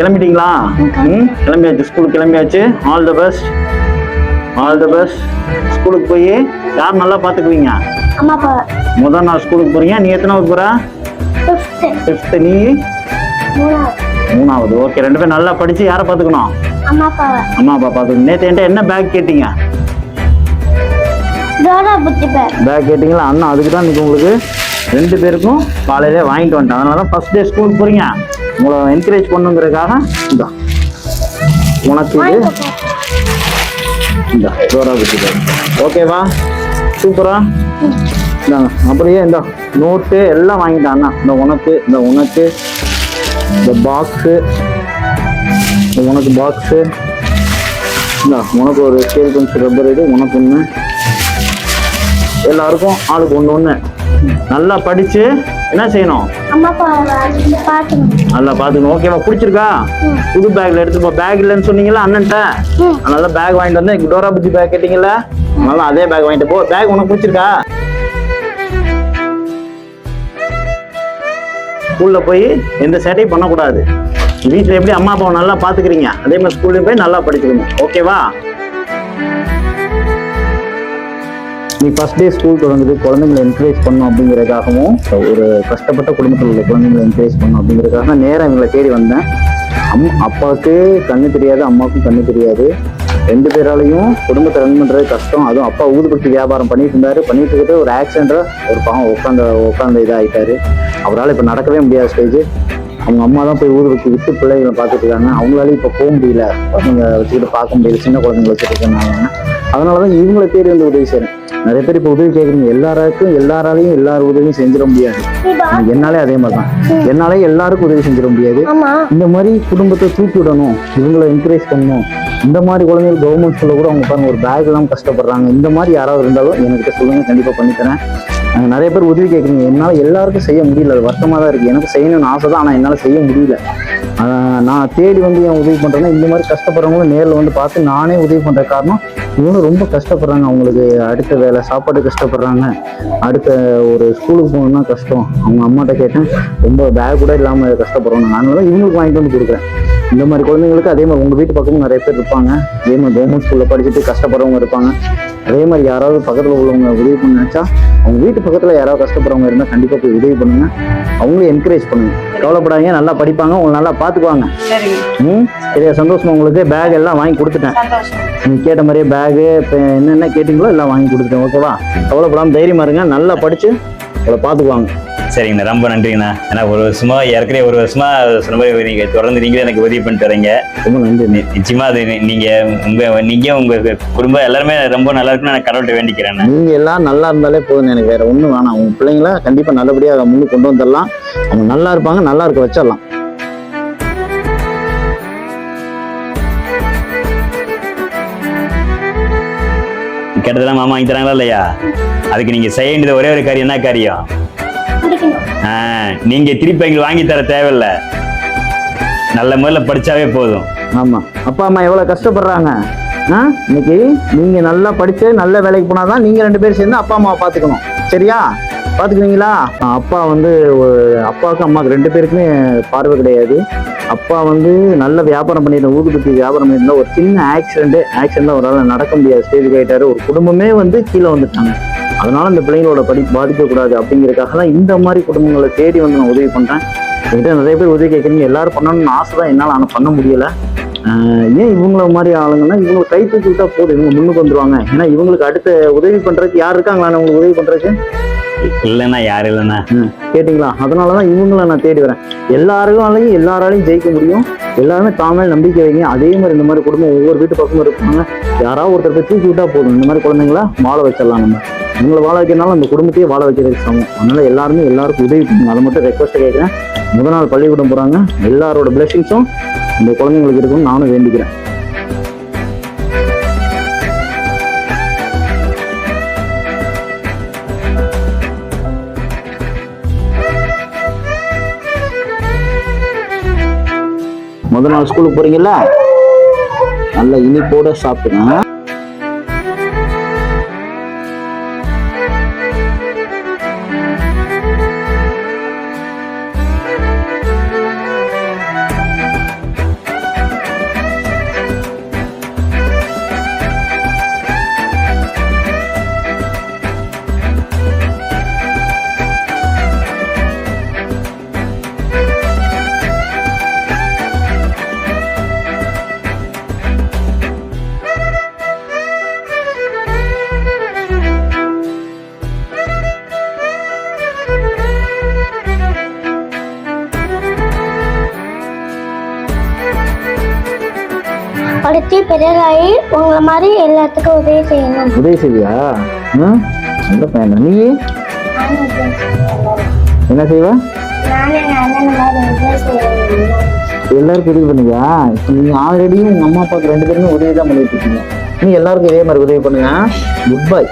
கிளம்பிட்டீங்களா? ம் கிளம்பியாச்சு. ஸ்கூலுக்கு கிளம்பியாச்சு. All the best all the best ஸ்கூலுக்கு போய் யார் நல்லா பார்த்துக்குவீங்க? அம்மா அப்பா முதல் நாள் ஸ்கூலுக்கு போறீங்க. நீ எத்தனாவது போற? ஃபிஃப்த்து நீ? மூணாவது. ஓகே ரெண்டு பேரும் நல்லா படிச்சு யாரை பார்த்துக்கணும்? அம்மா அப்பாவை அம்மா அப்பா பார்த்துக்கணும். நேற்று என்கிட்ட என்ன பேக் கேட்டீங்க? பேக் கேட்டிங்களா? அண்ணா அதுக்கு தான் இன்னைக்கு உங்களுக்கு ரெண்டு பேருக்கும் காலையிலே வாங்கிட்டு வந்துட்டேன். அதனால தான் ஃபர்ஸ்ட் டே ஸ்கூலுக்கு போறீங்க. உங்களை என்கரேஜ் பண்ணுங்கிறதுக்காக இந்த. உனக்கு இது. இந்த ஜோரா குட்டி ஓகேவா? சூப்பரா? இந்தாங்க அப்படியே இந்த நோட்டு எல்லாம் வாங்கிட்டான் அண்ணா. இந்த உனக்கு இந்த உனக்கு. இந்த பாக்ஸு இந்த உனக்கு பாக்ஸு இந்த உனக்கு ஒரு ஸ்கேல் பென்சில் ரப்பர் இது உனக்கு ஒன்று எல்லாருக்கும் ஆளுக்கு ஒன்று ஒன்று நல்லா படித்து என்ன செய்யணும்? நல்லா பார்த்துக்கணும். ஓகேவா பிடிச்சிருக்கா. புது பேக்ல எடுத்து போ பேக் இல்லைன்னு சொன்னீங்களா அண்ணன்ட்ட. அதனால பேக் வாங்கிட்டு வந்து டோரா புஜி பேக் கேட்டீங்கல்ல? அதனால அதே பேக் வாங்கிட்டு போ. பேக் உனக்கு பிடிச்சிருக்கா? ஸ்கூல்ல போய் எந்த சேட்டையும் பண்ணக்கூடாது. வீட்டில் எப்படி அம்மா அப்பாவை நல்லா பார்த்துக்கிறீங்க? அதே மாதிரி ஸ்கூல்லையும் போய் நல்லா படிச்சுக்கணும். ஓகேவா நீ ஃபர்ஸ்ட் டே ஸ்கூல் தொடங்குது குழந்தைங்களை என்கரேஜ் பண்ணும் அப்படிங்கிறதுக்காகவும் ஒரு கஷ்டப்பட்ட குடும்பத்தில் உள்ள குழந்தைங்களை என்கரேஜ் பண்ணும் அப்படிங்கிறதுக்காக நேரம் இவங்களை தேடி வந்தேன். அம் அப்பாவுக்கு கண்ணு தெரியாது அம்மாவுக்கும் கண்ணு தெரியாது. ரெண்டு பேராலையும் குடும்பத்தை ரன் பண்ணுறது கஷ்டம். அதுவும் அப்பா ஊதுபத்தி வியாபாரம் பண்ணிட்டு இருந்தாரு. பண்ணிட்டு இருக்கிட்டு ஒரு ஆக்சிடென்ட்டாக ஒரு பாவம் உட்காந்து உட்காந்து இதாகிட்டாரு அவரால் இப்போ நடக்கவே முடியாத ஸ்டேஜ் அவங்க அம்மா தான் போய் ஊதுபத்தி விட்டு பிள்ளைகளை பார்த்துட்டு இருக்காங்க. அவங்களால இப்போ போக முடியல. பசங்க வச்சுக்கிட்டு பார்க்க முடியல. சின்ன குழந்தைங்களை வச்சுட்டு இருக்காங்க அதனால தான் இவங்களை தேடி வந்து உதவி செய்கிறேன் நிறைய பேர் இப்போ உதவி கேட்குறீங்க எல்லாருக்கும் எல்லாராலையும் எல்லார் உதவியும் செஞ்சிட முடியாது. என்னாலே அதே மாதிரி தான் என்னாலே எல்லாருக்கும் உதவி செஞ்சிட முடியாது. இந்த மாதிரி குடும்பத்தை தூக்கி விடணும். இவங்களை என்கரேஜ் பண்ணணும். இந்த மாதிரி குழந்தைகள் கவர்மெண்ட் ஸ்கூல்ல கூட அவங்க பாருங்க ஒரு பேக் எல்லாம் கஷ்டப்படுறாங்க. இந்த மாதிரி யாராவது இருந்தாலும் என்கிட்ட சொல்லுங்க. கண்டிப்பா பண்ணி நாங்கள் நிறைய பேர் உதவி கேட்குறீங்க என்னால் எல்லாருக்கும் செய்ய முடியல. அது வருத்தமாக தான் இருக்குது எனக்கு செய்யணும்னு ஆசை தான் ஆனால் என்னால் செய்ய முடியல. நான் தேடி வந்து ஏன் உதவி பண்ணுறேன்னா இந்த மாதிரி கஷ்டப்படுறவங்களும் நேரில் வந்து பார்த்து நானே உதவி பண்ணுற காரணம் இவங்களும் ரொம்ப கஷ்டப்படுறாங்க. அவங்களுக்கு அடுத்த வேலை சாப்பாடு கஷ்டப்படுறாங்க. அடுத்த ஒரு ஸ்கூலுக்கு போகணும்னா கஷ்டம். அவங்க அம்மாட்ட கேட்டேன் ரொம்ப பேக் கூட இல்லாமல் கஷ்டப்படுறாங்க. அதனால இவங்களுக்கு வாங்கிட்டு வந்து கொடுக்குறேன். இந்த மாதிரி குழந்தைங்களுக்கு அதே மாதிரி உங்கள் வீட்டு பக்கமும் நிறைய பேர் இருப்பாங்க. அதே மாதிரி கவர்மெண்ட் ஸ்கூலில் படிச்சுட்டு கஷ்டப்படுறவங்க இருப்பாங்க. அதே மாதிரி யாராவது பக்கத்தில் உள்ளவங்க உதவி பண்ண நினச்சா அவங்க வீட்டு பக்கத்தில் யாராவது கஷ்டப்படுறவங்க இருந்தால் கண்டிப்பாக போய் உதவி பண்ணுங்க. அவங்களும் என்கரேஜ் பண்ணுங்க. கவலைப்படாதீங்க நல்லா படிப்பாங்க உங்களை நல்லா பார்த்துக்குவாங்க ம்? சரியா? சந்தோஷமா உங்களுக்கு பேக் எல்லாம் வாங்கி கொடுத்துட்டேன். நீங்கள் கேட்ட மாதிரியே பேகு இப்போ என்னென்ன கேட்டிங்களோ எல்லாம் வாங்கி கொடுத்துட்டேன் ஓகேவா கவலைப்படாமல் தைரியமா இருங்க நல்லா படித்து உங்களை பார்த்துக்குவாங்க சரிங்கண்ணா ரொம்ப நன்றிங்கண்ணா. ஏன்னா ஒரு வருஷமா ஏற்கனவே ஒரு வருஷமா சொன்ன மாதிரி நீங்க தொடர்ந்து நீங்களே எனக்கு உதவி பண்ணிட்டு வரீங்க. ரொம்ப நன்றி. நிச்சயமா அது நீங்க உங்க நீங்க உங்க குடும்பம் எல்லாருமே ரொம்ப நல்லா இருக்குன்னு நான் கடவுள்கிட்ட வேண்டிக்கிறேன் நீங்கள் எல்லாம் நல்லா இருந்தாலே போதும் எனக்கு வேற ஒன்றும் வேணாம். உங்கள் பிள்ளைங்கள கண்டிப்பாக நல்லபடியாக முன்னுக்கு கொண்டு வந்துடலாம். அவங்க நல்லா இருப்பாங்க நல்லா இருக்க வச்சிடலாம். கேட்டதெல்லாம் மாமா வாங்கி தராங்களா இல்லையா? அதுக்கு நீங்க செய்ய வேண்டியது ஒரே ஒரு காரியம். என்ன காரியம்? நீங்க திருப்பி எங்களுக்கு வாங்கி தர தேவையில்ல. நல்ல முறையில் படிச்சாவே போதும். ஆமா. அப்பா அம்மா எவ்வளவு கஷ்டப்படுறாங்க? இன்னைக்கு நீங்க நல்லா படிச்சு நல்ல வேலைக்கு போனாதான் நீங்க ரெண்டு பேரும் சேர்ந்து அப்பா அம்மாவை பாத்துக்கணும் சரியா? பாத்துக்கிறீங்களா அப்பா வந்து ஒரு- அப்பாவுக்கும் அம்மாவுக்கு ரெண்டு பேருக்குமே பார்வை கிடையாது. அப்பா வந்து நல்ல வியாபாரம் பண்ணியிருந்த ஊதுபத்தி வியாபாரம் பண்ணியிருந்தா ஒரு சின்ன ஆக்சிடென்ட் ஆக்சிடென்ட்ல ஒரு ஆள் நடக்க முடியாது ஸ்டேஜுக்கு ஆயிட்டாரு ஒரு குடும்பமே வந்து கீழே வந்துட்டாங்க. அதனால இந்த பிள்ளைங்களோட படி பாதிக்கக்கூடாது அப்படிங்கிறதுக்காக தான் இந்த மாதிரி குடும்பங்களை தேடி வந்து நான் உதவி பண்ணுறேன் என்கிட்ட நிறைய பேர் உதவி கேட்குறீங்க. எல்லாரும் பண்ணணும்னு ஆசை தான் என்னால் ஆனால் பண்ண முடியலை. ஏன் இவங்கள மாதிரி ஆளுங்கன்னா இவங்க கை தூக்கி விட்டா போதும். இவங்க முன்னுக்கு வந்துருவாங்க. ஏன்னா இவங்களுக்கு அடுத்த உதவி பண்ணுறதுக்கு யார் இருக்காங்களா? உங்களுக்கு உதவி பண்ணுறதுக்கு இல்லைண்ணா யாரும் இல்லைண்ணா. கேட்டிங்களா? அதனால தான் இவங்கள நான் தேடி வரேன். எல்லாருக்கும் எல்லாராலையும் ஜெயிக்க முடியும். எல்லாருமே தாமே நம்பிக்கை வைங்க. அதே மாதிரி இந்த மாதிரி குடும்பம் ஒவ்வொரு வீட்டு பக்கமும் இருப்பாங்க. யாராவது ஒருத்தர் போய் தூக்கி விட்டா போதும். இந்த மாதிரி குழந்தைங்கள வாழ வச்சிடலாம் நம்ம. உங்களை வாழ வைக்கிறனால அந்த குடும்பத்தையே வாழ வைக்கிறதுக்கு சமம். அதனால எல்லாருமே எல்லாருக்கும் உதவி பண்ணுங்க அதை மட்டும் ரெக்வஸ்ட் கேட்குறேன். முதல் நாள் பள்ளிக்கூடம் போகிறாங்க எல்லாரோட பிளெஸிங்ஸும் இந்த குழந்தைங்களுக்கு இருக்கும்னு நானும் வேண்டிக்கிறேன். முதல் நாள் ஸ்கூலுக்கு போறீங்கல்ல? நல்ல இனிப்போட சாப்பிடுங்க. படித்து பெரியராகி உங்களை மாதிரி எல்லாத்துக்கும் உதவி செய்யணும். உதவி செய்வியா? ம் நல்ல பையன் நீ. என்ன செய்வ? எல்லாருக்கும் உதவி பண்ணுவியா? இப்போ நீங்க ஆல்ரெடி உங்க அம்மா அப்பாவுக்கு ரெண்டு பேருமே உதவி தான் பண்ணிட்டு இருக்கீங்க. நீ எல்லாருக்கும் இதே மாதிரி உதவி பண்ணுங்க குட் பை